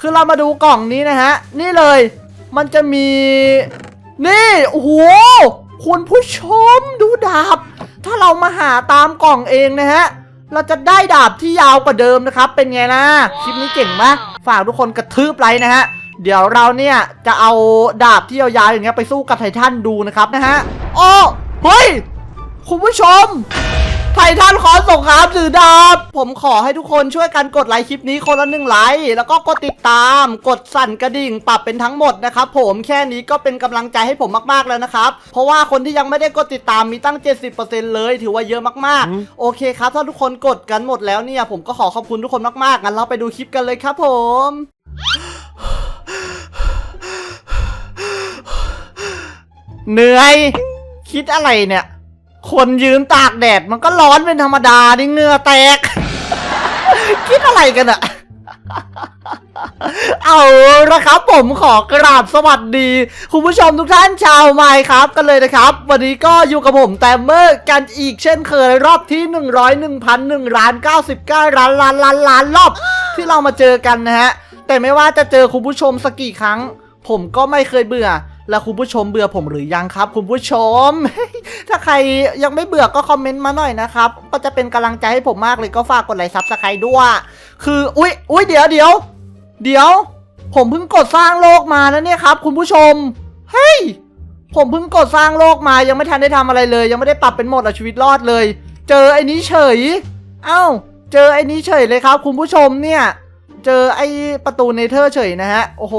คือเรามาดูกล่องนี้นะฮะ นี่เลย มันจะมี นี่ โอ้โห คุณผู้ชมดูดาบ ถ้าเรามาหาตามกล่องเองนะฮะ เราจะได้ดาบที่ยาวกว่าเดิมนะครับ เป็นไงนะ คลิปนี้เก่งมฝากทุกคนกระทืบไลค์นะฮะ เดี๋ยวเราเนี่ยจะเอาดาบที่ยาวๆอย่างเงี้ยไปสู้กับไททันดูนะครับนะฮะ โอ้ เฮ้ย คุณผู้ชม ไททันขอส่งครับถือดาบผมขอให้ทุกคนช่วยกันกดไลค์คลิปนี้คนละหนึ่งไลค์แล้วก็กดติดตาม กดสั่นกระดิ่งปรับเป็นทั้งหมดนะครับผมแค่นี้ก็เป็นกำลังใจให้ผมมากๆแล้วนะครับ เพราะว่าคนที่ยังไม่ได้กดติดตามมีตั้ง 70%เลย ถือว่าเยอะมากๆ โอเคครับ ถ้าทุกคนกดกันหมดแล้วเนี่ย ผมก็ขอขอบคุณทุกคนมากๆงั้นเราไปดูคลิปกันเลยครับ ผมเหนื่อย คิดอะไรเนี่ย คนยืนตากแดดมันก็ร้อนเป็นธรรมดาดิเหงื่อแตก คิดอะไรกันอะเอาละครับผมขอกราบสวัสดี คุณผู้ชมทุกท่านชาวไมค์ครับกันเลยนะครับ วันนี้ก็อยู่กับผมแตมเมอร์กันอีกเช่นเคยรอบที่ 1 0 1 1 1ล้าน99ล้านล้านล้านล้านรอบ ที่เรามาเจอกันนะฮะ แต่ไม่ว่าจะเจอคุณผู้ชมสักกี่ครั้ง ผมก็ไม่เคยเบื่อ และคุณผู้ชมเบื่อผมหรือยังครับ คุณผู้ชม ถ้าใครยังไม่เบื่อก็คอมเมนต์มาหน่อยนะครับ ก็จะเป็นกำลังใจให้ผมมากเลยก็ฝากกดไลค์ซับสไครต์ด้วย คืออุ๊ยอุ๊ยเดี๋ยวเดี๋ยวเดี๋ยว ผมเพิ่งกดสร้างโลกมานะเนี่ยครับ คุณผู้ชม เฮ้ย ผมเพิ่งกดสร้างโลกมายังไม่ทันได้ทำอะไรเลย ยังไม่ได้ปรับเป็นโหมดเอาชีวิตรอดเลย เจอไอ้นี้เฉย เอ้า เจอไอ้นี้เฉยเลยครับ คุณผู้ชมเนี่ย เจอไอ้ประตูเนเธอร์เฉยนะฮะ โอ้โห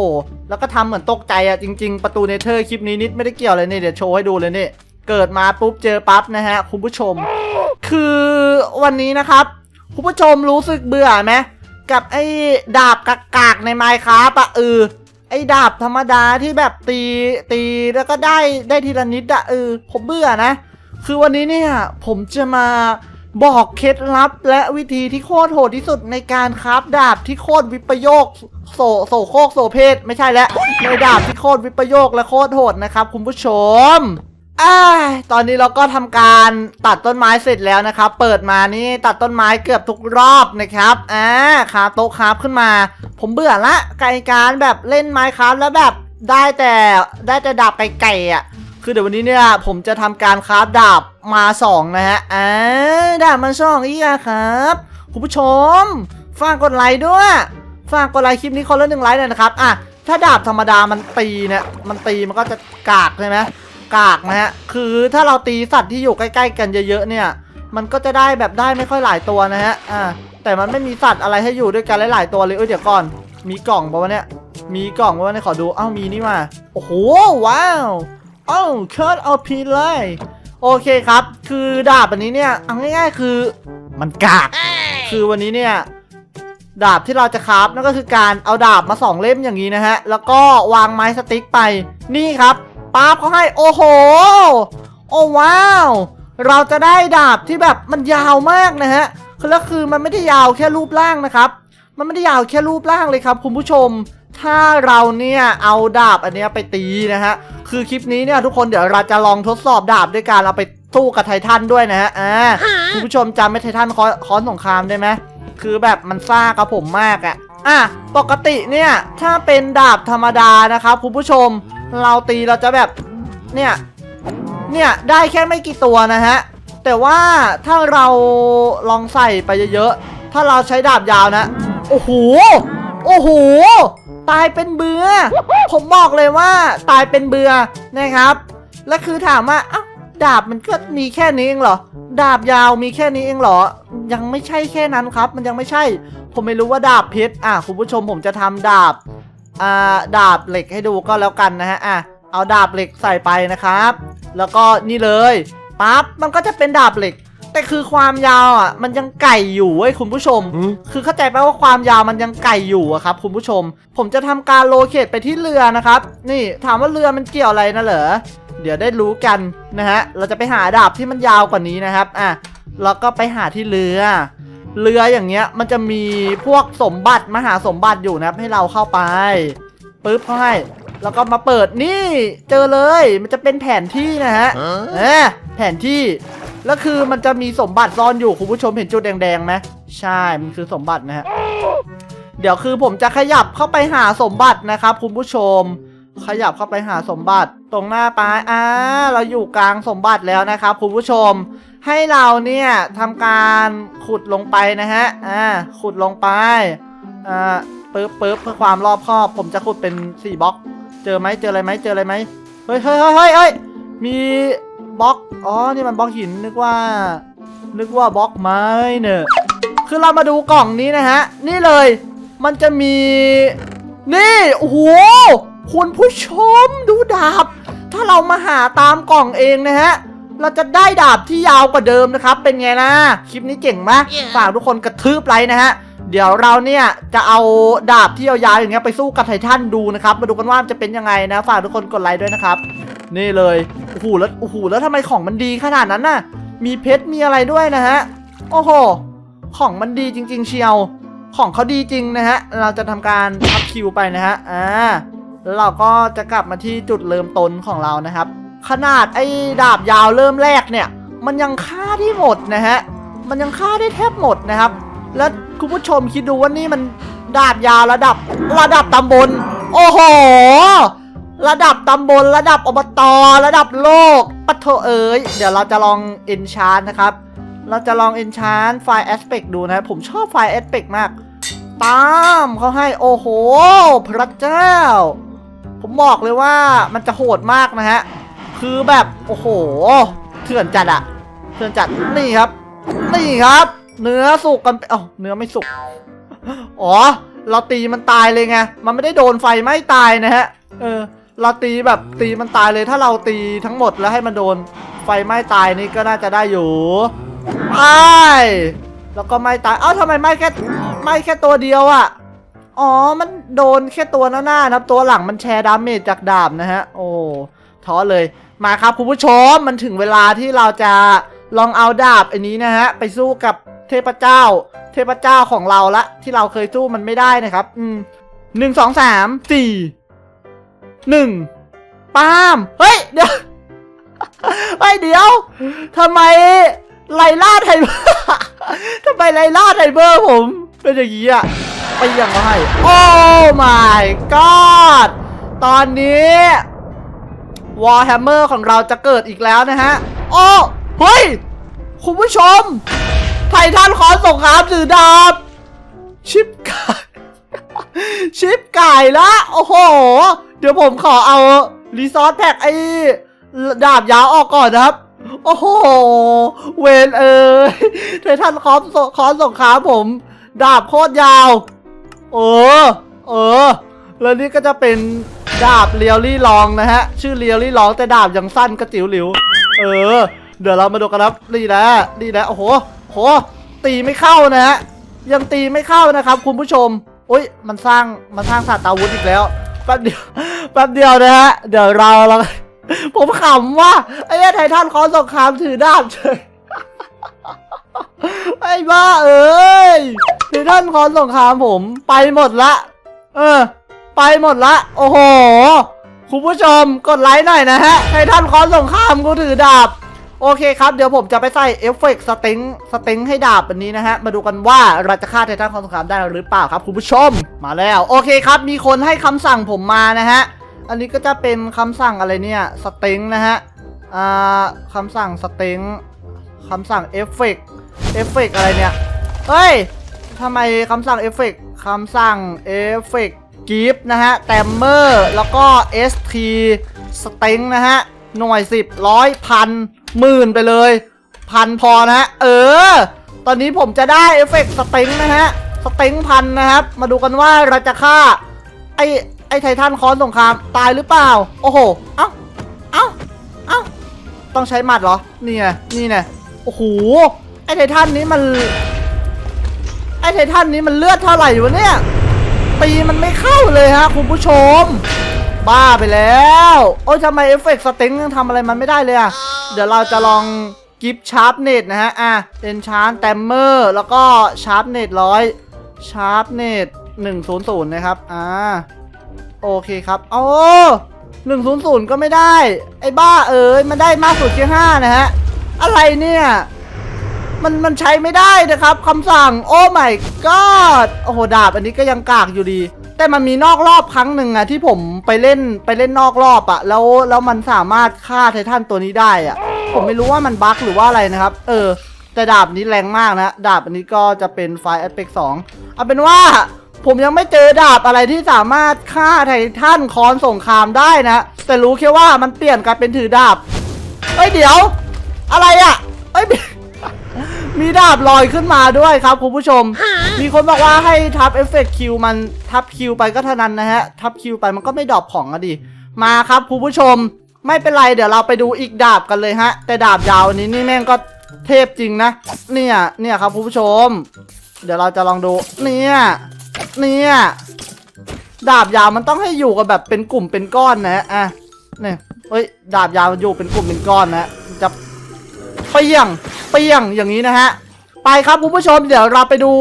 แล้วก็ทำเหมือนตกใจอะจริง ๆ ประตูเนเธอร์คลิปนี้นิดไม่ได้เกี่ยวเลยเนี่ยเดี๋ยวโชว์ให้ดูเลยนี่ เกิดมาปุ๊บเจอปั๊บนะฮะคุณผู้ชม คือวันนี้นะครับ คุณผู้ชมรู้สึกเบื่อไหมกับไอ้ดาบกากๆในไมค์ครับอะเออไอ้ดาบธรรมดาที่แบบตีตีแล้วก็ได้ได้ทีละนิดอะเออผมเบื่อนะ คือวันนี้เนี่ยผมจะมา บอกเคล็ดลับและวิธีที่โคตรโหดที่สุดในการคราฟดาบที่โคตรวิปโยคโสโสโคกโสเพศไม่ใช่แล้วในดาบที่โคตรวิปโยคและโคตรโหดนะครับ คุณผู้ชมอ่าตอนนี้เราก็ทำการตัดต้นไม้เสร็จแล้วนะครับ เปิดมานี่ตัดต้นไม้เกือบทุกรอบนะครับอ่าคาโต๊ะคราฟขึ้นมา ผมเบื่อละไกลการแบบเล่นไม้คราฟแล้วแบบได้แต่ได้แต่ดาบไก่ๆอะ คือเดี๋ยววันนี้เนี่ยผมจะทำการคราฟดาบมาสองนะฮะอ่าดาบมาสองอีกอะครับ คุณผู้ชม ฝากกดไลค์ด้วย ฝากกดไลค์คลิปนี้คนละหนึ่งไลค์หน่อยนะครับ อะ ถ้าดาบธรรมดามันตีเนี่ยมันตีมันก็จะกากใช่ไหมกากนะฮะ คือถ้าเราตีสัตว์ที่อยู่ใกล้ ๆ กันเยอะๆเนี่ย มันก็จะได้แบบได้ไม่ค่อยหลายตัวนะฮะ อ่า แต่มันไม่มีสัตว์อะไรให้อยู่ด้วยกันหลายๆตัวเลย เอ้ยเดี๋ยวก่อน มีกล่องปะวะเนี่ย มีกล่องปะวะเนี่ยขอดูอ้าวมีนี่มา โอ้โห ว้าว อ้าวเคิร์ดเอาพีเลย โอเคครับ คือดาบอันนี้เนี่ยเอาง่ายๆคือมันกาก คือวันนี้เนี่ยดาบที่เราจะคราฟนั่นก็คือการเอาดาบมาสองเล่มอย่างนี้นะฮะ แล้วก็วางไม้สติ๊กไป นี่ครับป๊าบเขาให้โอ้โห โอ้ว้าว เราจะได้ดาบที่แบบมันยาวมากนะฮะคือแล้วคือมันไม่ได้ยาวแค่รูปร่างนะครับ มันไม่ได้ยาวแค่รูปร่างเลยครับคุณผู้ชม ถ้าเราเนี่ยเอาดาบอันเนี้ยไปตีนะฮะ คือคลิปนี้เนี่ยทุกคนเดี๋ยวเราจะลองทดสอบดาบด้วยการเอาไปสู้กับไททันด้วยนะฮะ อ่า คุณผู้ชมจำไม่ไททันคอคอนสงครามได้ไหม คือแบบมันซ่ากับผมมากอะอะ ปกติเนี่ย ถ้าเป็นดาบธรรมดานะครับคุณผู้ชม เราตีเราจะแบบ เนี่ย เนี่ย ได้แค่ไม่กี่ตัวนะฮะ แต่ว่าถ้าเราลองใส่ไปเยอะๆ ถ้าเราใช้ดาบยาวนะ โอ้โห โอ้โห ตายเป็นเบือ ผมบอกเลยว่าตายเป็นเบือนะครับ และคือถามว่าอ้าดาบมันก็มีแค่นี้เองเหรอ ดาบยาวมีแค่นี้เองเหรอ ยังไม่ใช่แค่นั้นครับ มันยังไม่ใช่ ผมไม่รู้ว่าดาบเพชรอะคุณผู้ชมผมจะทำดาบอ่าดาบเหล็กให้ดูก็แล้วกันนะฮะอะเอาดาบเหล็กใส่ไปนะครับ แล้วก็นี่เลยปั๊บมันก็จะเป็นดาบเหล็ก แต่คือความยาวอะมันยังไก่อยู่เว้ยคุณผู้ชม คือเข้าใจไหมว่าความยาวมันยังไก่อยู่อะครับคุณผู้ชม ผมจะทำการโลเคตไปที่เรือนะครับ นี่ถามว่าเรือมันเกี่ยวอะไรนะเหรอเดี๋ยวได้รู้กันนะฮะเราจะไปหาดาบที่มันยาวกว่านี้นะครับอะแล้วก็ไปหาที่เรือ เรืออย่างเงี้ยมันจะมีพวกสมบัติมหาสมบัติอยู่นะครับให้เราเข้าไปปึ๊บเขาให้แล้วก็มาเปิดนี่เจอเลยมันจะเป็นแผนที่นะฮะเออแผนที่ แล้วคือมันจะมีสมบัติซ่อนอยู่คุณผู้ชมเห็นจุดแดงๆไหมใช่ มันคือสมบัตินะฮะ เดี๋ยวคือผมจะขยับเข้าไปหาสมบัตินะครับคุณผู้ชม ขยับเข้าไปหาสมบัติตรงหน้าป้ายอ่าเราอยู่กลางสมบัติแล้วนะครับคุณผู้ชม ให้เราเนี่ยทำการขุดลงไปนะฮะ อ่า ขุดลงไป อ่าปึ๊บปึ๊บเพื่อความรอบคอบ ผมจะขุดเป็นสี่บล็อก เจอไหมเจออะไรไหมเจออะไรไหมเฮ้ยเฮ้ยเฮ้ยเฮ้ยมี บล็อก อ๋อ นี่มันบล็อกหินนึกว่า นึกว่าบล็อกไม้เนอะคือเรามาดูกล่องนี้นะฮะ นี่เลย มันจะมี นี่ โอ้โห คุณผู้ชมดูดาบ ถ้าเรามาหาตามกล่องเองนะฮะ เราจะได้ดาบที่ยาวกว่าเดิมนะครับ เป็นไงนะ คลิปนี้เจ๋งมาก Yeah. ฝากทุกคนกระทืบไลค์นะฮะเดี๋ยวเราเนี่ยจะเอาดาบที่ยาวๆอย่างเงี้ยไปสู้กับไททันดูนะครับ มาดูกันว่ามันจะเป็นยังไงนะ ฝากทุกคนกดไลค์ด้วยนะครับ นี่เลย โอ้โหแล้วโอ้โหแล้วทำไมของมันดีขนาดนั้นน่ะ มีเพชรมีอะไรด้วยนะฮะ โอ้โห ของมันดีจริง ๆ เชียว ของเขาดีจริงนะฮะ เราจะทำการทับคิวไปนะฮะ อ่าแล้วเราก็จะกลับมาที่จุดเริ่มต้นของเรานะครับ ขนาดไอ้ดาบยาวเริ่มแรกเนี่ย มันยังฆ่าได้หมดนะฮะ มันยังฆ่าได้แทบหมดนะครับ แล้วคุณผู้ชมคิดดูว่านี่มันดาบยาวระดับระดับตำบล โอ้โห ระดับตำบลระดับอบตระดับโลกปะโถเอ๋ยเดี๋ยวเราจะลองเอนชานนะครับ เราจะลองเอนชานไฟล์แอสเปกดูนะ ผมชอบไฟล์แอสเปกมาก ตามเขาให้โอ้โห พระเจ้า ผมบอกเลยว่ามันจะโหดมากนะฮะ คือแบบโอ้โห เถื่อนจัดอะเถื่อนจัดนี่ครับ นี่ครับ เนื้อสุกกันเอ้าเนื้อไม่สุกอ๋อ เราตีมันตายเลยไง มันไม่ได้โดนไฟไหม้ตายนะฮะ เออ เราตีแบบตีมันตายเลยถ้าเราตีทั้งหมดแล้วให้มันโดนไฟไหม้ตายนี่ก็น่าจะได้อยู่ไอ้แล้วก็ไหม้ตายเอ้าทำไมไหม้แค่ไหม้แค่ตัวเดียวอะ่ะอ๋อ มันโดนแค่ตัวหน้าๆนะครับตัวหลังมันแชร์ดาเมจจากดาบนะฮะ โอ้ท้อเลย มาครับคุณผู้ชม มันถึงเวลาที่เราจะลองเอาดาบอันนี้นะฮะ ไปสู้กับเทพเจ้า เทพเจ้าของเราละ ที่เราเคยสู้มันไม่ได้นะครับ อืมหนึ่งสองสามสี่ หนึ่งปามเฮ้ย เดี๋ยวเฮ้ยเดี๋ยวทำไมไลล่าไทเบอร์ทำไมไลล่าไทเบอร์ผมเป็นอย่างนี้อะไปยังไงโอ้ my god ตอนนี้วอ r h แฮมเมอร์ของเราจะเกิดอีกแล้วนะฮะ โอ้เฮ้ย คุณผู้ชม ไททันขอส่งครามถือดาบ ชิปไก่ชิปไก่ละ โอ้โห เดี๋ยวผมขอเอารีซอสแพ็กไอ้ดาบยาวออกก่อนนะครับ โอ้โห เวนเอ้ยไททันคอสคอสสงครามผม ดาบโคตรยาว เออ เออ แล้วนี่ก็จะเป็นดาบเรียวลี่ลองนะฮะ ชื่อเรียวลี่ลองแต่ดาบยังสั้นกระจิ๋วหลิว เออ เดี๋ยวเรามาดูกันครับนี่นะนี่นะโอ้โหโห ตีไม่เข้านะฮะ ยังตีไม่เข้านะครับ คุณผู้ชมอุ้ย มันสร้าง มันสร้างศาตาวุธอีกแล้ว แป๊บเดียวแป๊บเดียวนะฮะ เดี๋ยวเราเราผมขำว่าไอ้ยไททันคอสงครามถือดาบเฉยไอ้บ้าเอ้ยไททันคอสงครามผมไปหมดละ เออ ไปหมดละ โอ้โห คุณผู้ชมกดไลค์หน่อยนะฮะไททันคอสงครามกูถือดาบ โอเคครับเดี๋ยวผมจะไปใส่เอฟเฟกต์สเต็งสเต็งให้ดาบอันนี้นะฮะ มาดูกันว่าเราจะฆ่าไททันคอสงครามได้หรือเปล่าครับคุณผู้ชม มาแล้ว โอเคครับ มีคนให้คำสั่งผมมานะฮะ อันนี้ก็จะเป็นคำสั่งอะไรเนี่ยสเต็งนะฮะอ่าคำสั่งสเต็งคำสั่งเอฟเฟกต์เอฟเฟกต์อะไรเนี่ยเฮ้ยทำไมคำสั่งเอฟเฟกต์คำสั่งเอฟเฟกต์กิฟนะฮะแตมเมอร์แล้วก็ ST สเต็งนะฮะหน่วยสิบร้อยพัน หมื่นไปเลยพันพอนะฮะเออ ตอนนี้ผมจะได้เอฟเฟกต์สเต็งนะฮะสเต็งพันนะครับ มาดูกันว่าเราจะฆ่า ไอไอไททันคอนสงครามตายหรือเปล่า โอ้โห เอ้า เอ้า เอ้า ต้องใช้หมัดเหรอ นี่ไงนี่ไงโอ้โห ไอไททันนี้มัน ไอไททันนี้มันเลือดเท่าไหร่วะเนี่ยตีมันไม่เข้าเลยฮะคุณผู้ชม บ้าไปแล้ว โอ้ยทำไมเอฟเฟกต์สเต็งยังทำอะไรมันไม่ได้เลยอะเดี๋ยวเราจะลองกิฟชาร์ปเน็ตนะฮะ อะเป็นชาร์ปแตมเมอร์ แล้วก็ชาร์ปเน็ตร้อยชาร์ปเน็ตหนึ่งศูนย์ศูนย์นะครับ อ่า โอเคครับ โอ้หนึ่งศูนย์ศูนย์ก็ไม่ได้ ไอ้บ้าเอ้ย มันได้มากสุดแค่ห้านะฮะ อะไรเนี่ย มันมันใช้ไม่ได้นะครับคำสั่งโอ้ my god โอ้โหดาบอันนี้ก็ยังกากอยู่ดี แต่มันมีนอกรอบครั้งหนึ่งอะที่ผมไปเล่นไปเล่นนอกรอบอะแล้วแล้วมันสามารถฆ่าไททันตัวนี้ได้อะผมไม่รู้ว่ามันบั๊กหรือว่าอะไรนะครับ เออ แต่ดาบนี้แรงมากนะ ดาบอันนี้ก็จะเป็นไฟแอสเปกสองเอาเป็นว่าผมยังไม่เจอดาบอะไรที่สามารถฆ่าไททันคอนสงครามได้นะ แต่รู้แค่ว่ามันเปลี่ยนกลายเป็นถือดาบเอ้ยเดี๋ยว อะไรอะเอ้ย มีดาบลอยขึ้นมาด้วยครับคุณผู้ชม มีคนบอกว่าให้ทับเอฟเฟกต์คิวมันทับคิวไปก็เท่านั้นนะฮะ ทับคิวไปมันก็ไม่ดรอปของอะดิ มาครับคุณผู้ชม ไม่เป็นไรเดี๋ยวเราไปดูอีกดาบกันเลยฮะ แต่ดาบยาวอันนี้นี่แม่งก็เทพจริงนะ เนี่ยเนี่ยครับคุณผู้ชม เดี๋ยวเราจะลองดู เนี่ยเนี่ยดาบยาวมันต้องให้อยู่กันแบบเป็นกลุ่มเป็นก้อนนะอะเนี่ยเฮ้ยดาบยาวมันอยู่เป็นกลุ่มเป็นก้อนนะจะ เปียงเปียงอย่างนี้นะฮะ ไปครับคุณผู้ชมเดี๋ยวเราไปดู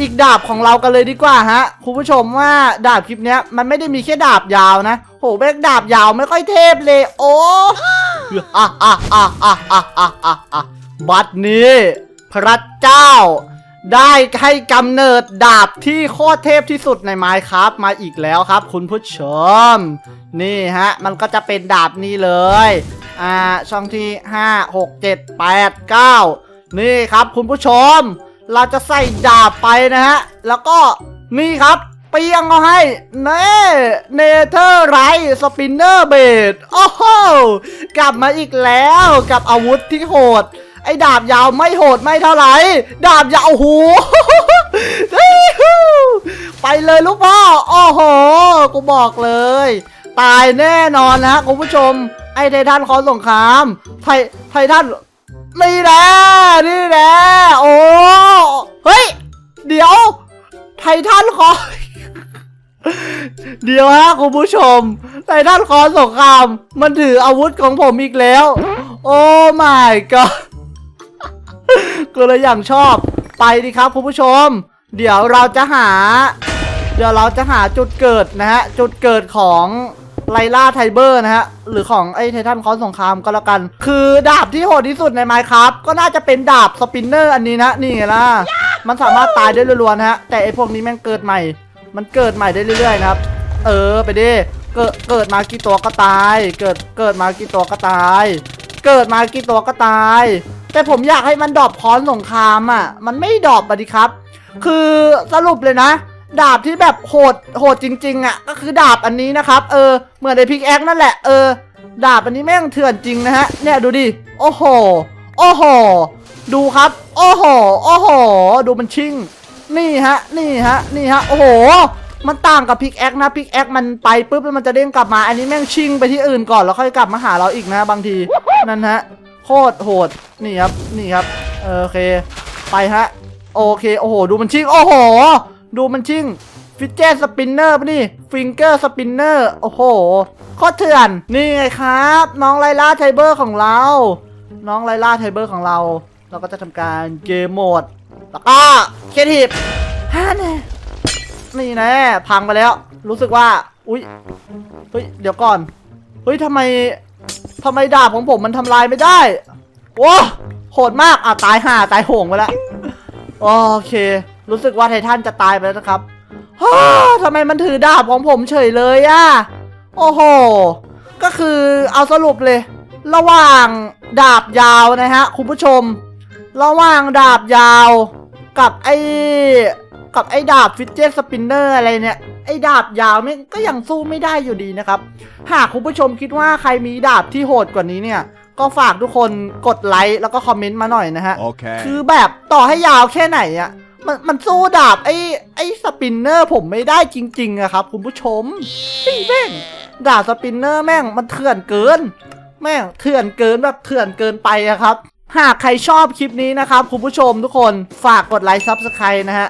อีกดาบของเรากันเลยดีกว่าฮะคุณผู้ชมว่าดาบคลิปนี้มันไม่ได้มีแค่ดาบยาวนะโหแม่งดาบยาวไม่ค่อยเทพเลย โอ้อะอะอะอะอะอะอะบัดนี้ พระเจ้า ได้ให้กำเนิดดาบที่โคตรเทพที่สุดในไม้ครับมาอีกแล้วครับ คุณผู้ชม นี่ฮะ มันก็จะเป็นดาบนี้เลย อ่า ช่องที่ 5 6 7 8 9 นี่ครับคุณผู้ชม เราจะใส่ดาบไปนะฮะ แล้วก็นี่ครับเปียงเอาให้เน่เนเธอร์ไรสปินเนอร์เบดโอ้โหกลับมาอีกแล้วกับอาวุธที่โหด ไอ้ดาบยาวไม่โหดไม่เท่าไหร่ ดาบยาวโอ้โหไปเลยลูกพ่อ โอ้โห กูบอกเลย ตายแน่นอนนะคุณผู้ชม ไอ้ไททันขอสงคราม ไทไททันนี่แหละนี่แหละโอ้เฮ้ย เดี๋ยว ไททันขอเดี๋ยวฮะคุณผู้ชมไททันขอสงคราม มันถืออาวุธของผมอีกแล้ว โอ้ my god ก็เลยอย่างชอบไปดิครับคุณผู้ชม เดี๋ยวเราจะหา เดี๋ยวเราจะหาจุดเกิดนะฮะจุดเกิดของไลล่าไทเบอร์นะฮะ หรือของไอ้ไททันคอนสงครามก็แล้วกัน คือดาบที่โหดที่สุดในไมค์ครับก็น่าจะเป็นดาบสปินเนอร์อันนี้นะ นี่ไงล่ะ มันสามารถตายได้รัวๆนะฮะ แต่ไอ้พวกนี้แม่งเกิดใหม่ มันเกิดใหม่ได้เรื่อยๆนะครับ เออไปดิ เกิดเกิดมากี่ตัวก็ตาย เกิดเกิดมากี่ตัวก็ตาย เกิดมากี่ตัวก็ตาย แต่ผมอยากให้มันดรอปค้อนสงครามอะ มันไม่ดรอปอะดิครับ คือสรุปเลยนะ ดาบที่แบบโหดโหดจริง ๆ อะ ก็คือดาบอันนี้นะครับ เออ เหมือนในพิกแอคนั่นแหละ เออ ดาบอันนี้แม่งเถื่อนจริงนะฮะ เนี่ยดูดิ โอ้โห โอ้โห ดูครับ โอ้โห โอ้โห ดูมันชิ่ง นี่ฮะ นี่ฮะ นี่ฮะ โอ้โห มันต่างกับพิกแอคนะ พิกแอคมันไปปุ๊บแล้วมันจะเด้งกลับมา อันนี้แม่งชิ่งไปที่อื่นก่อนแล้วค่อยกลับมาหาเราอีกนะบางที นั่นฮะ โคตรโหดนี่ครับนี่ครับเออโอเคไปฮะโอเคโอ้โหดูมันชิ่งโอ้โห ดูมันชิ่งฟิเจสปินเนอร์ปะนี่ฟิงเกอร์สปินเนอร์โอ้โหโคตรเถื่อนนี่ไงครับ น้องไลล่าไทเบอร์ของเรา น้องไลล่าไทเบอร์ของเรา เราก็จะทำการเกมโหมดแล้วก็เคทีฟฮ่าแน่ยนี่แน่พังไปแล้ว รู้สึกว่า อุ๊ยเฮ้ย เดี๋ยวก่อน เฮ้ยทำไม ทำไมดาบของผมมันทำลายไม่ได้โว้โหดมากอะตายห่าตายโหงไปแล้วโอเค รู้สึกว่าไททันจะตายไปแล้วนะครับฮ่าทำไมมันถือดาบของผมเฉยเลยอะโอ้โห ก็คือเอาสรุปเลย ระหว่างดาบยาวนะฮะคุณผู้ชม ระหว่างดาบยาว กับไอ้กับไอ้ดาบฟิตเจสปินเนอร์อะไรเนี่ย ไอ้ดาบยาวมันก็ยังสู้ไม่ได้อยู่ดีนะครับ หากคุณผู้ชมคิดว่าใครมีดาบที่โหดกว่านี้เนี่ย ก็ฝากทุกคนกดไลค์แล้วก็คอมเมนต์มาหน่อยนะฮะ Okay. คือแบบต่อให้ยาวแค่ไหนอะมันมันสู้ดาบไอ้ไอ้สปินเนอร์ผมไม่ได้จริงๆอะครับ คุณผู้ชมพี่แม่งดาบสปินเนอร์แม่งมันเถื่อนเกิน แม่งเถื่อนเกินแบบเถื่อนเกินไปอะครับ หากใครชอบคลิปนี้นะครับ คุณผู้ชมทุกคนฝากกดไลค์ซับสไครต์นะฮะ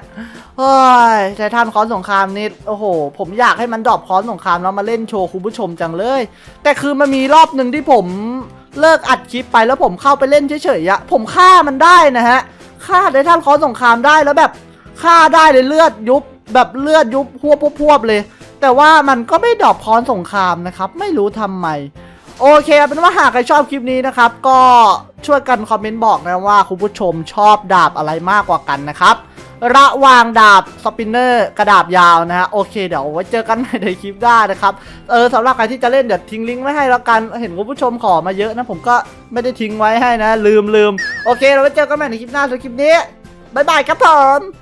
เฮ้ยไททันคอนสงครามนี่โอ้โห ผมอยากให้มันดรอปคอนสงครามแล้วมาเล่นโชว์คุณผู้ชมจังเลย แต่คือมันมีรอบหนึ่งที่ผมเลิกอัดคลิปไปแล้วผมเข้าไปเล่นเฉยๆอะผมฆ่ามันได้นะฮะฆ่าไททันคอนสงครามได้แล้วแบบฆ่าได้เลยเลือดยุบแบบเลือดยุบพวบพวบเลย แต่ว่ามันก็ไม่ดรอปคอนสงครามนะครับ ไม่รู้ทำไมโอเคเป็นว่าหากใครชอบคลิปนี้นะครับ ก็ช่วยกันคอมเมนต์บอกนะว่าคุณผู้ชมชอบดาบอะไรมากกว่ากันนะครับ ระวางดาบสปินเนอร์กระดาบยาวนะฮะโอเคเดี๋ยวไว้เจอกันใหม่ในคลิปหน้านะครับเออสำหรับใครที่จะเล่นเดี๋ยวทิ้งลิงก์ไว้ให้แล้วกันเห็นคุณผู้ชมขอมาเยอะนะผมก็ไม่ได้ทิ้งไว้ให้นะ ลืมลืมโอเคเราไว้เจอกันใหม่ในคลิปหน้าสำหรับคลิปนี้บ๊ายบายครับผม